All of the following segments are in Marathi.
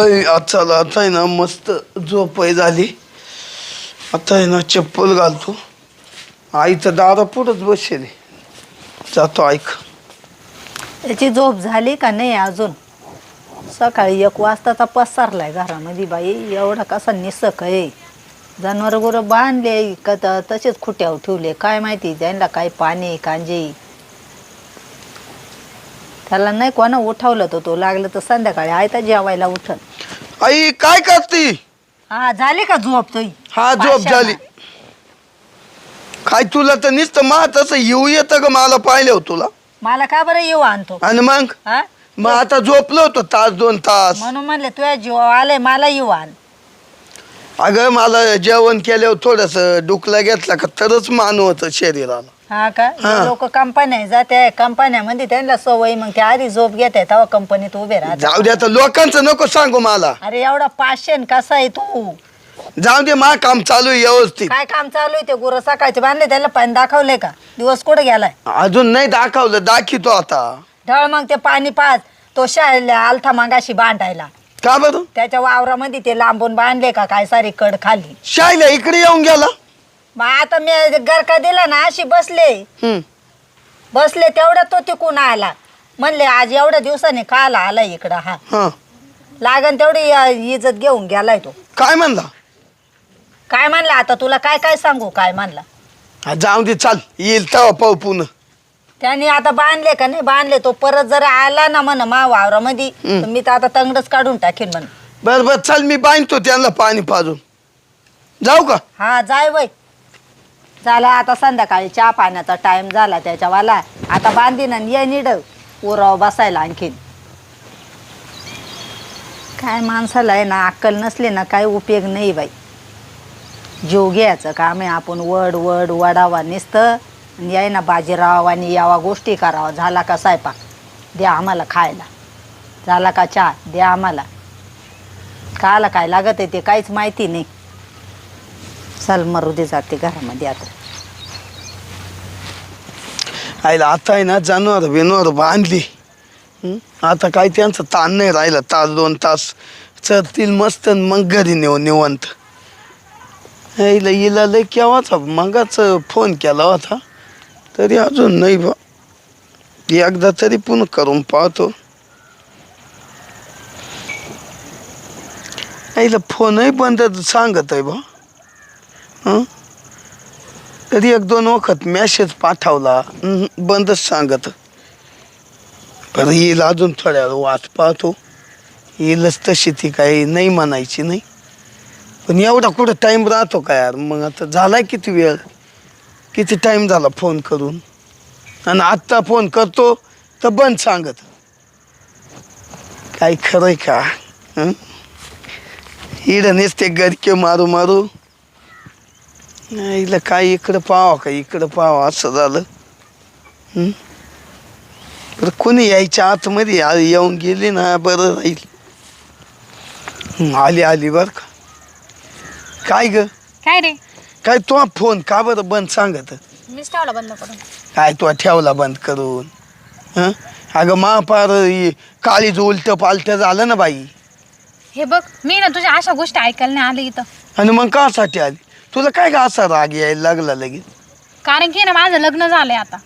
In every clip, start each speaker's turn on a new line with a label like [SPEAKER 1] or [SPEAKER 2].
[SPEAKER 1] अय आता आता आहे ना मस्त झोपय झाली. आता आहे ना चप्पल घालतो. आईचं दादा पुढंच बसेल. जातो ऐक.
[SPEAKER 2] त्याची झोप झाली का नाही अजून? सकाळी एक वाजताचा पसरलाय घरामध्ये बाई. एवढा कसा निसक आहे. जनावर गुरं बांधले का त- तसेच खुट्यावर ठेवले. काय माहिती त्यांना काय पाणी कांजे. त्याला नाही कोणा उठवलं तर तो लागलं तर संध्याकाळी आयता जेवायला उठल
[SPEAKER 1] आई काय करते?
[SPEAKER 2] हा झाली का झोप तुई?
[SPEAKER 1] हा झोप झाली. काय तुला तर नुसतं मा तसं येऊ येतं का मला पाहिलं हो तुला.
[SPEAKER 2] मला का बरं येऊ आणतो?
[SPEAKER 1] आणि मग?
[SPEAKER 2] हा?
[SPEAKER 1] मग आता झोपलो होतो तास दोन तास.
[SPEAKER 2] म्हणून म्हणले तुझ्या जीव आले मला येऊ आण.
[SPEAKER 1] अगं मला जेवण केल्यावर थोडस डुकला घेतला का तरच मान होतं शरीराला.
[SPEAKER 2] हा का. लोक कंपन्या जाते कंपन्यामध्ये त्यांना सवय मग ते आधी झोप घेत आहे तेव्हा कंपनीत उभे
[SPEAKER 1] जाऊ दे आता लोकांचं नको सांगू मला.
[SPEAKER 2] अरे एवढा पाचशे न कसा आहे तू?
[SPEAKER 1] जाऊ दे मा काम चालू आहे व्यवस्थित.
[SPEAKER 2] काय काम चालू आहे ते गुरं सकाळचे बांधले त्याला पाणी दाखवले का? दिवस कुठे गेलाय
[SPEAKER 1] अजून नाही दाखवलं दाखवतो आता.
[SPEAKER 2] ढळ मग ते पाणी पाच तो शाळेला आलथा मागाशी बांधायला.
[SPEAKER 1] का बरं?
[SPEAKER 2] त्याच्या वावरामध्ये ते लांबून बांधले का काय सारी कड खाली.
[SPEAKER 1] शायला इकडे येऊन गेला?
[SPEAKER 2] मग आता मी गरका दिला ना अशी बसले.
[SPEAKER 1] हम्म.
[SPEAKER 2] बसले तेवढा तो तिकून आला. म्हणले आज एवढ्या दिवसाने का आला आला इकडं हा.
[SPEAKER 1] हा.
[SPEAKER 2] लागन तेवढी अ, इज्जत घेऊन गेलाय तो.
[SPEAKER 1] काय म्हणला?
[SPEAKER 2] काय म्हणला आता तुला? काय काय सांगू काय म्हणला?
[SPEAKER 1] हा, जाऊ दे चाल. येईल तेव्हा पाहू पुन्हा.
[SPEAKER 2] त्याने आता बांधले का नाही? बांधले. तो परत जर आला ना म्हण मा वावरामध्ये
[SPEAKER 1] हम्म.
[SPEAKER 2] तर मी तर आता तंगडच काढून टाकेन म्हण.
[SPEAKER 1] बर बर चल मी बांधतो त्यांना पाणी पाजून. जाऊ का?
[SPEAKER 2] हा जाय वय. झाला आता संध्याकाळी चहा पाण्याचा टाइम झाला त्याच्यावाला. आता बांधीन आणि ये निड उराव बसायला आणखीन. काय माणसाला आहे ना अक्कल नसली ना काय उपयोग नाही बाई. जीव घ्यायचं काम आहे आपण वड वड वडावा निसतं. आणि याय ना बाजीराव आणि यावा गोष्टी करावा. झाला का स्वयंपाक? द्या आम्हाला खायला. झाला का चहा? द्या आम्हाला. खायला काय लागत आहे ते काहीच माहिती नाही. चल मरू दे जाते घरामध्ये आता.
[SPEAKER 1] आईला आता आहे ना जनावर बिनवर बांधली. हं? आता काय त्यांचं ताण नाही राहिलं. तास दोन तास चरतील मस्त आणि मग घरी नेऊ निवंत. आईला हिला लय केव्हाचा मगाच फोन केला होता. तरी अजून नाही बा. एकदा तरी पुन्हा करून पाहतो. आईला फोनही बंद सांगत आहे बा? तरी एक दोन वखत मॅसेज पाठवला बंदच सांगत. बरं येईल अजून थोड्या वेळ वाट पाहतो. येईलच तशी ती काही नाही म्हणायची नाही. पण एवढा कुठं टाईम राहतो का यार? मग आता झाला किती वेळ? किती टाईम झाला फोन करून? आणि आत्ता फोन करतो तर बंद सांगत. काय खरंय का? हं? इडं नेसते गरके मारू मारू. इला काय इकडं पावा का? इकडं पावा असं झालं. हं? बरं कोणी यायच्या आतमध्ये? आ- येऊन गेली ना बरं राहील. हं, आली आली बरं का? काय ग?
[SPEAKER 3] काय रे?
[SPEAKER 1] काय तो फोन का बरं बंद सांगत?
[SPEAKER 3] मीच ठेवला बंद करून.
[SPEAKER 1] काय तो ठेवला बंद करून? हं? अगं मा पार इ- काळीज उलट पालट झालं ना बाई.
[SPEAKER 3] हे बघ मी ना तुझ्या अशा गोष्टी ऐकायला नाही आले इथं.
[SPEAKER 1] आणि मग कासाठी आली? तुला काय का असा राग यायला लागला लगेच?
[SPEAKER 3] कारण की ना माझं लग्न झालंय आता.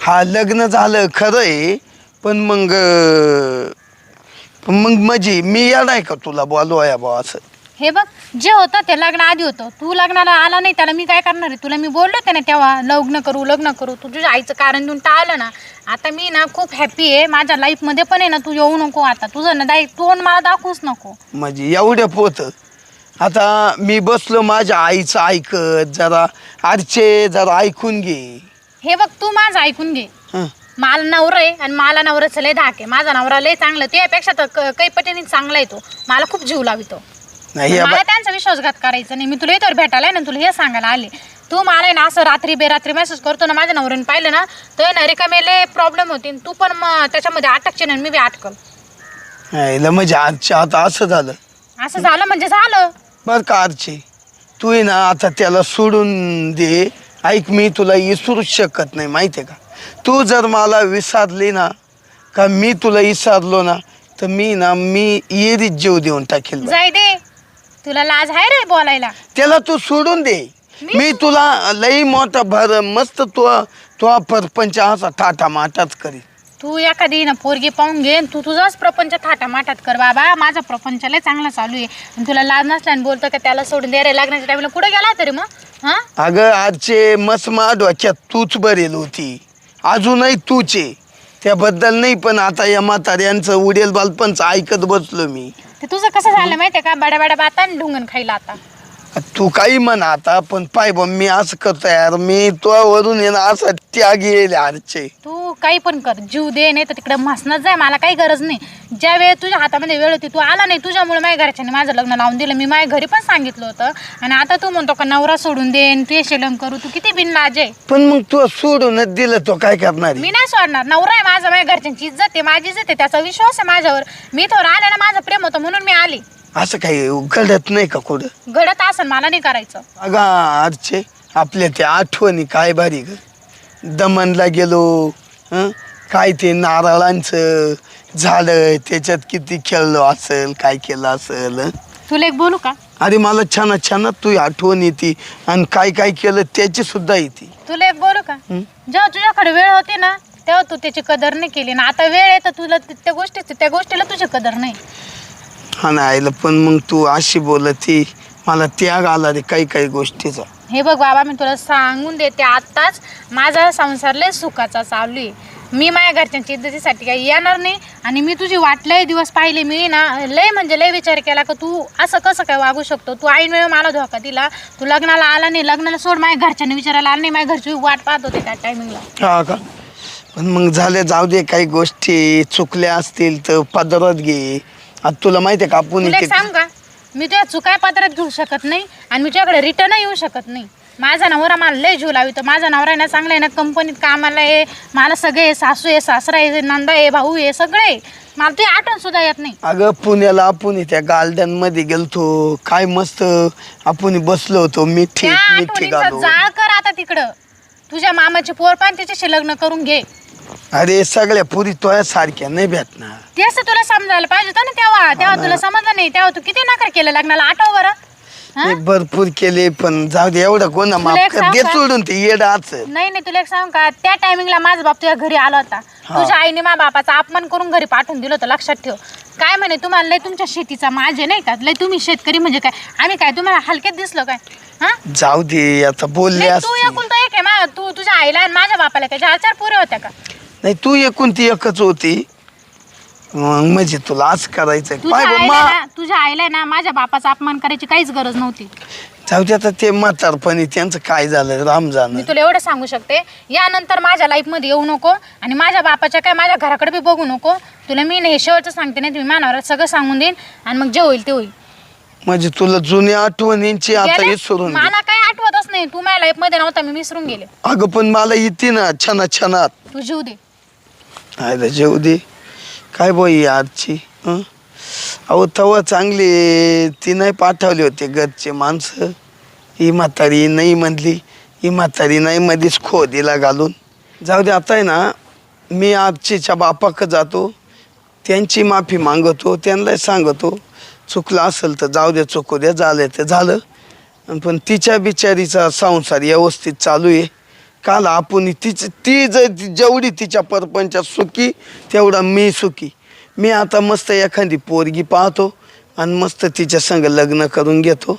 [SPEAKER 1] हा लग्न झालं खरं आहे पण मग मग म्हणजे मी येणार का तुला बोलवाया बा असं?
[SPEAKER 3] हे बघ जे होतं ते लग्न आधी होतं. तू लग्नाला आला नाही त्याला मी काय करणार आहे? तुला मी बोललो होते ना तेव्हा लग्न करू लग्न करू. तू तुझ्या आईचं कारण देऊन टाळलं ना. आता मी ना खूप हॅप्पी आहे. माझ्या लाईफमध्ये पण आहे ना तू येऊ नको आता. तुझं ना दाई तोंड मला दाखवूच नको.
[SPEAKER 1] म्हणजे एवढं पोत. आता मी बसलो माझ्या आईचं ऐकत जरा आरचे जरा ऐकून घे.
[SPEAKER 3] हे बघ तू माझं ऐकून घे.
[SPEAKER 1] हं.
[SPEAKER 3] मला नवरा आहे आणि मला नवऱ्याचं लय धाक आहे. माझा नवरा लय चांगला त्यापेक्षा तर क- काही पटीने चांगला आहे तो. मला खूप जीव लावितो.
[SPEAKER 1] नाही या
[SPEAKER 3] मला त्यांचा विश्वासघात करायचा नाही. मी तुला येतो भेटायला ना तुला हे सांगायला आले. तू मला आहे ना असं रात्री बेरात्री मेसेज करतो ना माझ्या नवऱ्याने पाहिलं ना तर ना रिकामेले प्रॉब्लेम होते. तू पण मग त्याच्यामध्ये अटकचे ना मी बी अटकल.
[SPEAKER 1] म्हणजे आजच्या आता असं झालं.
[SPEAKER 3] असं झालं म्हणजे झालं.
[SPEAKER 1] बरं का आरचे? तू आहे ना आता त्याला सोडून दे. ऐक मी तुला विसरूच शकत नाही माहिती आहे का? तू जर मला विसरली ना का मी तुला विसरलो ना तर मी ना मी येरीत जीव देऊन टाकेल.
[SPEAKER 3] जाय दे. तुला लाज आहे रे बोलायला.
[SPEAKER 1] त्याला तू सोडून दे.
[SPEAKER 3] मी
[SPEAKER 1] मी तुला लई मोठा भर मस्त तो तो परपंच असा ठाठा माठाच करी
[SPEAKER 3] तू एखादी ना पोरगी पाहून घे तू तुझाच प्रपंच थाटामाटात कर बाबा. माझा प्रपंच लय चांगला चालू आहे. आणि तुला लाज नसल्याने बोलतो का त्याला सोडून दे रे लग्नाच्या टाईमला कुठे गेला तरी मग? हा?
[SPEAKER 1] अगं आजचे मसमा डोक्यात तूच बरेल होती. अजूनही तूच आहे. त्याबद्दल नाही पण आता या म्हाताऱ्यांचं उडेल बालपणच ऐकत बसलो मी.
[SPEAKER 3] ते तुझं कसं झालं माहितीये का? बड्या बड्या बाता आणि ढुंगण खायला आता.
[SPEAKER 1] तू काही म्हण आता पण पाय बा मी असं करतो यार. मी तो वरून ये ना असा त्याग येईल आजचे
[SPEAKER 3] तू काही पण कर. जीव दे नाही तर तिकडे म्हसनच जाय मला काही गरज नाही. ज्या वेळ तुझ्या हातामध्ये वेळ होती तू आला नाही. तुझ्यामुळे माझ्या घरच्यांनी माझं लग्न लावून दिलं. मी माझ्या घरी पण सांगितलं होतं. आणि आता तू म्हणतो का नवरा सोडून देन तू शेलंग करू. तू किती बिनलाज आहे.
[SPEAKER 1] पण मग तू सोडूनच दिलं तो काय करणार
[SPEAKER 3] मी नाही सोडणार. नवरा आहे माझा माझ्या घरच्यांची इज्जत आहे माझी इज्जत आहे. त्याचा विश्वास आहे माझ्यावर. मी थोडं आले ना माझं प्रेम होतं म्हणून मी आली.
[SPEAKER 1] असं काही घडत नाही का कुठं?
[SPEAKER 3] घडत असेल मला नाही करायचं.
[SPEAKER 1] अगं आजचे आपल्या त्या आठवणी काय ग. दमनला गेलो हं? काय ते नारळांचं झाडं त्याच्यात किती खेळलो असेल काय केलं असेल हं?
[SPEAKER 3] तुला एक बोलू का
[SPEAKER 1] अरे मला छान छान तू आठवण येते आणि काय काय केलं त्याची सुद्धा येते
[SPEAKER 3] तुला एक बोलू का
[SPEAKER 1] हं?
[SPEAKER 3] जेव्हा तुझ्याकडे वेळ होती ना तेव्हा तू त्याची कदर नाही केली ना आता वेळ आहे तर तुला ते- त्या गोष्टीची त्या गोष्टीला तुझी कदर नाही
[SPEAKER 1] हा ना आईला पण मग तू अशी बोलती मला त्याग आला रे काही काही गोष्टीचा
[SPEAKER 3] हे बघ बाबा मी तुला सांगून देते आत्ताच माझा संसार लय सुखाचा चालू आहे. मी माझ्या घरच्यांच्या इज्जतीसाठी काही येणार नाही आणि मी तुझी वाट लय दिवस पाहिले. मी ना लय म्हणजे लय विचार केला का तू असं कसं काय वागू शकतो? तू ऐन वेळ मला धोका दिला तू लग्नाला आला नाही लग्नाला सोड माझ्या घरच्यांनी विचारायला आला नाही माझ्या घरची वाट पाहत होते त्या टायमिंगला
[SPEAKER 1] हा का? पण मग झाले जाऊ दे काही गोष्टी चुकल्या असतील तर पदरात घे. आता तुला माहिती आहे का आपण
[SPEAKER 3] तुला एक
[SPEAKER 1] इथे-
[SPEAKER 3] सांग का? मी तुझ्या चुकाय पात्रात घेऊ शकत नाही आणि मी तुझ्याकडे रिटर्न येऊ शकत नाही. माझा नवरा मला लय जीव लावितो. माझा नवरा आहे ना चांगला आहे ना कंपनीत कामाला आहे. मला सगळे आहे, सासू आहे सासरा आहे नंदा आहे भाऊ आहे सगळे आहे. मला तुझी आठवण सुद्धा येत नाही.
[SPEAKER 1] अगं पुण्याला आपण त्या गार्डनमध्ये गेलतो. काय मस्त. आपण बसलो होतो. मिठी
[SPEAKER 3] त्या
[SPEAKER 1] मिठी
[SPEAKER 3] आठवणींचा जाळ कर आता तिकडं. तुझ्या मामाची पोर पण तिच्याशी लग्न करून घे.
[SPEAKER 1] अरे सगळ्या पुरी तोया सारख्या नाही भेटणार.
[SPEAKER 3] तेच तर तुला समजायला पाहिजे होतं ना तेव्हा. तेव्हा तुला समजलं नाही. तेव्हा तू किती नकार केलं लग्नाला? आठव बरं. हा?
[SPEAKER 1] मी भरपूर केले पण जाऊ दे एवढं कोणा माफ
[SPEAKER 3] एक
[SPEAKER 1] कर.
[SPEAKER 3] सांगू
[SPEAKER 1] दे
[SPEAKER 3] का?
[SPEAKER 1] सोडून ते येड असेल.
[SPEAKER 3] नाही नाही तुला एक सांग का? त्या टायमिंगला माझा बाप तुझ्या घरी आला होता. तुझ्या आईने मा बापाचा अपमान करून घरी पाठवून दिलं होतं लक्षात ठेव. काय म्हणे तुम्हाला लय तुमच्या शेतीचा माझे नाही का? लय तुम्ही शेतकरी म्हणजे काय? आम्ही काय तुम्हाला हलक्यात दिसलो काय? हा?
[SPEAKER 1] जाऊ दे आता बोलले
[SPEAKER 3] तू
[SPEAKER 1] असते
[SPEAKER 3] एकूण तो एक आहे मा. तू तुझ्या आईला आणि माझ्या बापाला काय चार चार पुरे होत्या का?
[SPEAKER 1] नाही तू एकूण ती एकच होती. मग म्हणजे तुला असं करायचं
[SPEAKER 3] तुझ्या
[SPEAKER 1] पाय बा,
[SPEAKER 3] आईला
[SPEAKER 1] मा
[SPEAKER 3] ना तुझ्या आईला ना माझ्या बापाचा अपमान करायची काहीच गरज नव्हती.
[SPEAKER 1] जाऊ दे आता ते म्हातारपणी त्यांचं काय झालं राम
[SPEAKER 3] मी
[SPEAKER 1] जाणं
[SPEAKER 3] तुला एवढं सांगू शकते यानंतर माझ्या लाईफमध्ये येऊ नको आणि माझ्या बापाच्या काय माझ्या घराकडे बी बघू नको. तुला मी नाही शेवटचं सांगते नाही तुम्ही मानावर सगळं सांगून देईन आणि मग जे होईल ते होईल.
[SPEAKER 1] म्हणजे तुला जुन्या आठवणींची आता
[SPEAKER 3] गेले?
[SPEAKER 1] विसरून
[SPEAKER 3] मला काही आठवतच नाही तू माझ्या लाईफमध्ये नव्हता मी विसरून गेले.
[SPEAKER 1] अगं पण मला येते ना छाना छानात.
[SPEAKER 3] तू जीव दे.
[SPEAKER 1] आयला जेऊ दे. काय बोई आजची हं? अहो तवा चांगली ती नाही पाठवली होते घरचे माणसं. ही म्हातारी नाही म्हणली. ही म्हातारी नाही मध्येच खो दिला घालून. जाऊ दे आता आहे ना मी आजचीच्या बापाक जातो. त्यांची माफी मागवतो त्यांना सांगतो. चुकलं असेल तर जाऊ दे चुकू दे झालं ते झालं. पण तिच्या बिचारीचा संसार व्यवस्थित चालू आहे. काल आपण तिच ती जर जेवढी तिच्या परपंचात सुखी तेवढा मी सुखी. मी आता मस्त एखादी पोरगी पाहतो आणि मस्त तिच्या संग लग्न करून घेतो.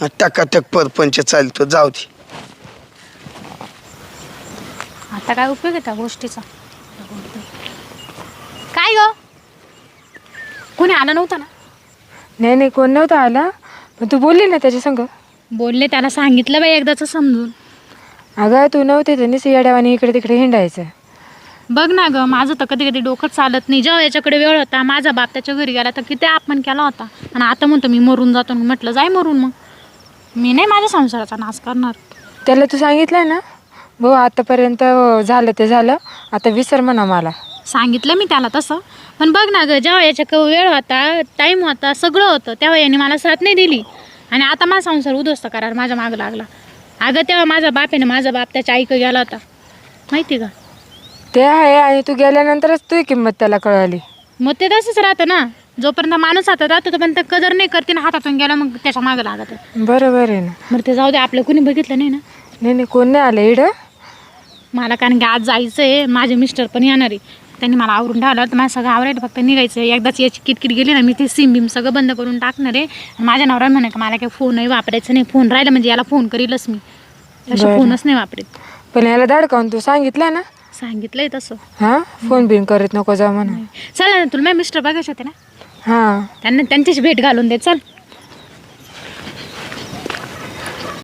[SPEAKER 1] अन टकाटक परपंच चालतो जाऊ दे.
[SPEAKER 3] आता काय उपयोग आहे त्या गोष्टीचा? काय ग? कोणी आलं नव्हतं ना?
[SPEAKER 4] नाही नाही कोण नव्हतं आला. पण तू बोलली ना त्याच्या संग?
[SPEAKER 3] बोलले त्याला सांगितलं बाई एकदाच समजून.
[SPEAKER 4] अगं तू नव्हते तर निस येड्यावानी इकडे तिकडे हिंडायचं.
[SPEAKER 3] बघ ना ग माझं तर कधी कधी डोकं चालत नाही. जेव्हा याच्याकडे वेळ होता माझा बाप त्याच्या घरी गेला तर किती अपमान केला होता. आणि आता म्हणतो मी मरून जातो मी म्हटलं जाय मरून मग. मी नाही माझ्या संसाराचा नाश करणार.
[SPEAKER 4] त्याला तू सांगितलं ना भाऊ आतापर्यंत झालं ते झालं. आता विसर म्हणा मला.
[SPEAKER 3] सांगितलं मी त्याला तसं. पण बघ ना ग जेव्हा याच्या वेळ होता टाईम होता सगळं होतं तेव्हा याने मला साथ नाही दिली. आणि आता माझा संसार उद्ध्वस्त करार माझ्या मागं लागला. अगं तेव्हा माझा बाप आहे ना माझा बाप त्याच्या ऐक गेला होता. माहिती का?
[SPEAKER 4] ते आहे आणि तू गेल्यानंतरच तुझी किंमत त्याला कळाली.
[SPEAKER 3] मग ते तसंच राहतं ना. जोपर्यंत माणूस हातात राहतो तोपर्यंत कदर नाही करते ना हातातून गेला मग त्याच्या मागं लागत.
[SPEAKER 4] बरोबर आहे ना.
[SPEAKER 3] बरं ते जाऊ दे आपलं कुणी बघितलं नाही ना.
[SPEAKER 4] नाही नाही कोण नाही आलं इडं
[SPEAKER 3] मला कारण की आज जायचं आहे माझे मिस्टर पण येणार आहे. त्यांनी मला आवरून ठेवलं. तर मला सगळं आवरायला फक्त निघायचं. एकदाच याची किटकिट गेली ना मी ते सिम बिम सगळं बंद करून टाकणार आहे. माझ्या नवरा म्हणे का मला काही फोनही वापरायचं नाही. फोन राहिला म्हणजे याला फोन करीलच मी. असे. फोनच नाही वापरत.
[SPEAKER 4] पण याला धाडकावून तू सांगितलं ना?
[SPEAKER 3] सांगितलंय तसं.
[SPEAKER 4] हां? फोन बिन करत नको जा म्हणून.
[SPEAKER 3] चला ना तुला माझे मिस्टर बघायचे होते ना?
[SPEAKER 4] हां.
[SPEAKER 3] त्यांना त्यांच्याशी भेट घालून दे. चल.